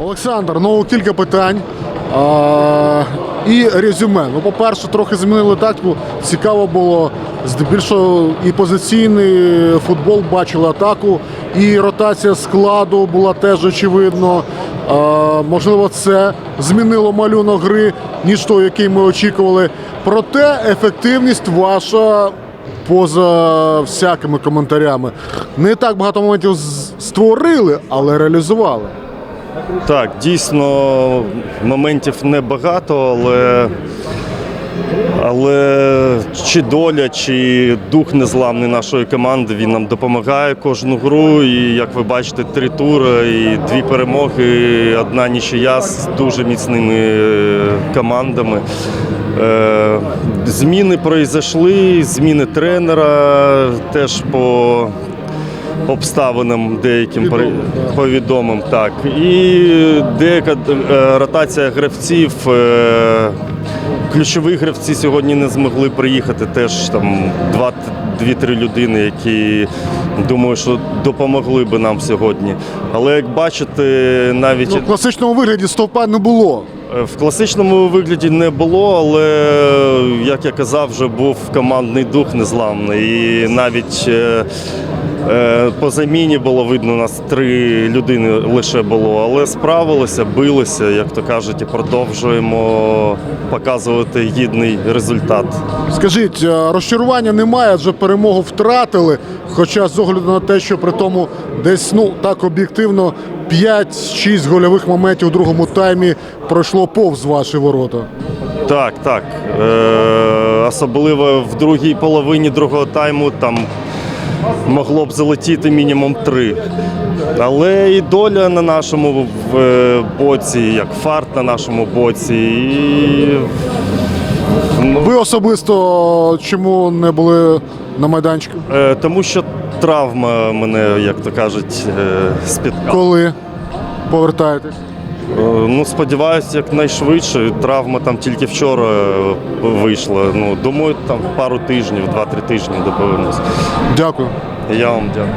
Олександр, ну кілька питань. А, і резюме. Ну, по-перше, трохи змінили тактику. Цікаво було. Здебільшого і позиційний футбол бачили атаку, і ротація складу була теж очевидно. А, можливо, це змінило малюнок гри, ніж той, який ми очікували. Проте ефективність ваша поза всякими коментарями. Не так багато моментів створили, але реалізували. Так, дійсно, моментів небагато, але, але чи доля, чи дух незламний нашої команди він нам допомагає кожну гру. І як ви бачите, три тури і дві перемоги, одна нічия з дуже міцними е, командами. Е, Зміни пройшли, зміни тренера теж по обставинам деяким повідомим. Так. І деяка е, ротація гравців. е, Ключові гравці сьогодні не змогли приїхати. Теж там два- дві-три людини, які думаю, що допомогли би нам сьогодні. Але як бачите, навіть Ну, в класичному вигляді стовпа не було. Е, В класичному вигляді не було, але як я казав, вже був командний дух незламний. І навіть по заміні було видно, у нас три людини лише було, але справилися, билися, як то кажуть, і продовжуємо показувати гідний результат. Скажіть, е, розчарування немає, адже перемогу втратили. Хоча з огляду на те, що при тому десь ну так об'єктивно 5-6 гольових моментів у другому таймі пройшло повз ваші ворота. Так, так. Е, особливо в другій половині другого тайму там могло б залетіти мінімум три. Але і доля на нашому боці, як фарт на нашому боці. І, ну, Ви особисто чому не були на майданчику? е, тому що травма мене, як то кажуть, е, спіткала. Коли повертаєтесь? Е, Ну, сподіваюся, якнайшвидше. Травма там тільки вчора е, вийшла. Ну, думаю, там пару тижнів, два-три тижні доповинусь. Дякую. Я вам дякую.